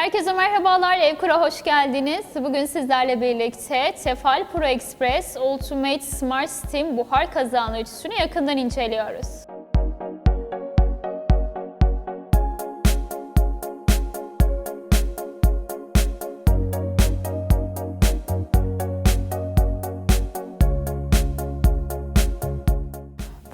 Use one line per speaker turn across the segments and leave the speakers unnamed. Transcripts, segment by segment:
Herkese merhabalar, Evkur'a hoş geldiniz. Bugün sizlerle birlikte Tefal Pro Express Ultimate Smart Steam buhar kazanı ütüsünü yakından inceliyoruz.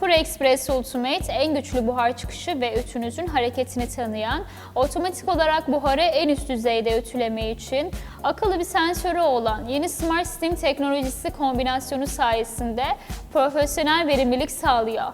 Pro Express Ultimate en güçlü buhar çıkışı ve ütünüzün hareketini tanıyan, otomatik olarak buharı en üst düzeyde ütüleme için akıllı bir sensörü olan yeni Smart Steam teknolojisi kombinasyonu sayesinde profesyonel verimlilik sağlıyor.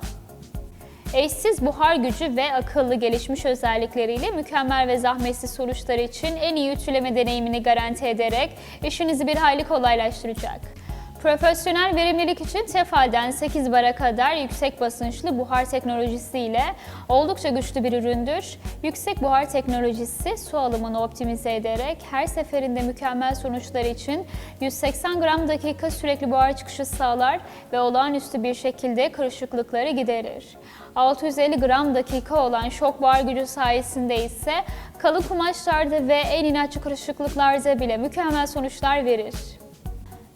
Eşsiz buhar gücü ve akıllı gelişmiş özellikleriyle mükemmel ve zahmetsiz sonuçlar için en iyi ütüleme deneyimini garanti ederek işinizi bir hayli kolaylaştıracak. Profesyonel verimlilik için Tefal'den 8 bara kadar yüksek basınçlı buhar teknolojisiyle oldukça güçlü bir üründür. Yüksek buhar teknolojisi su alımını optimize ederek her seferinde mükemmel sonuçlar için 180 gram dakika sürekli buhar çıkışı sağlar ve olağanüstü bir şekilde karışıklıkları giderir. 650 gram dakika olan şok buhar gücü sayesinde ise kalın kumaşlarda ve en inatçı karışıklıklarda bile mükemmel sonuçlar verir.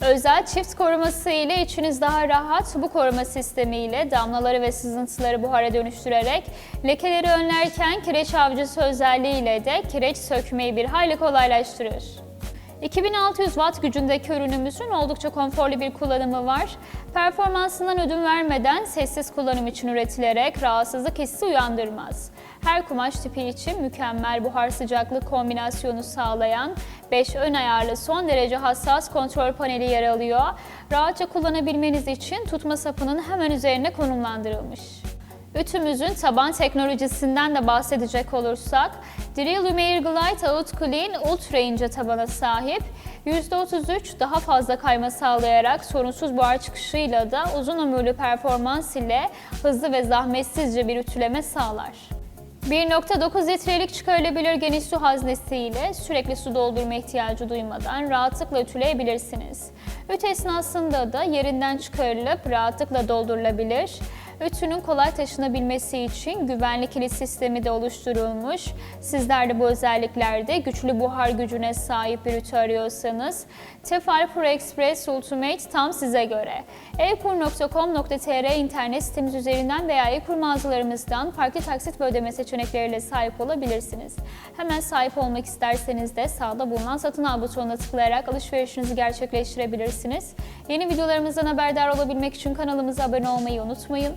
Özel çift koruması ile içiniz daha rahat bu koruma sistemi ile damlaları ve sızıntıları buhara dönüştürerek lekeleri önlerken kireç avcısı özelliği ile de kireç sökmeyi bir hayli kolaylaştırır. 2600 watt gücündeki ürünümüzün oldukça konforlu bir kullanımı var. Performansından ödün vermeden sessiz kullanım için üretilerek rahatsızlık hissi uyandırmaz. Her kumaş tipi için mükemmel buhar sıcaklık kombinasyonu sağlayan 5 ön ayarlı son derece hassas kontrol paneli yer alıyor. Rahatça kullanabilmeniz için tutma sapının hemen üzerine konumlandırılmış. Ütümüzün taban teknolojisinden de bahsedecek olursak, Drill Lumiere Glide Out Clean Ultra ince tabana sahip, %33 daha fazla kayma sağlayarak sorunsuz buhar çıkışıyla da uzun ömürlü performans ile hızlı ve zahmetsizce bir ütüleme sağlar. 1.9 litrelik çıkarılabilir geniş su haznesiyle sürekli su doldurma ihtiyacı duymadan rahatlıkla ütüleyebilirsiniz. Ütü esnasında da yerinden çıkarılıp rahatlıkla doldurulabilir. Ütünün kolay taşınabilmesi için güvenli kilit sistemi de oluşturulmuş. Sizler de bu özelliklerde güçlü buhar gücüne sahip bir ütü arıyorsanız Tefal Pro Express Ultimate tam size göre. evkur.com.tr internet sitemiz üzerinden veya e-kur mağazalarımızdan farklı taksit ve ödeme seçenekleriyle sahip olabilirsiniz. Hemen sahip olmak isterseniz de sağda bulunan satın al butonuna tıklayarak alışverişinizi gerçekleştirebilirsiniz. Yeni videolarımızdan haberdar olabilmek için kanalımıza abone olmayı unutmayın.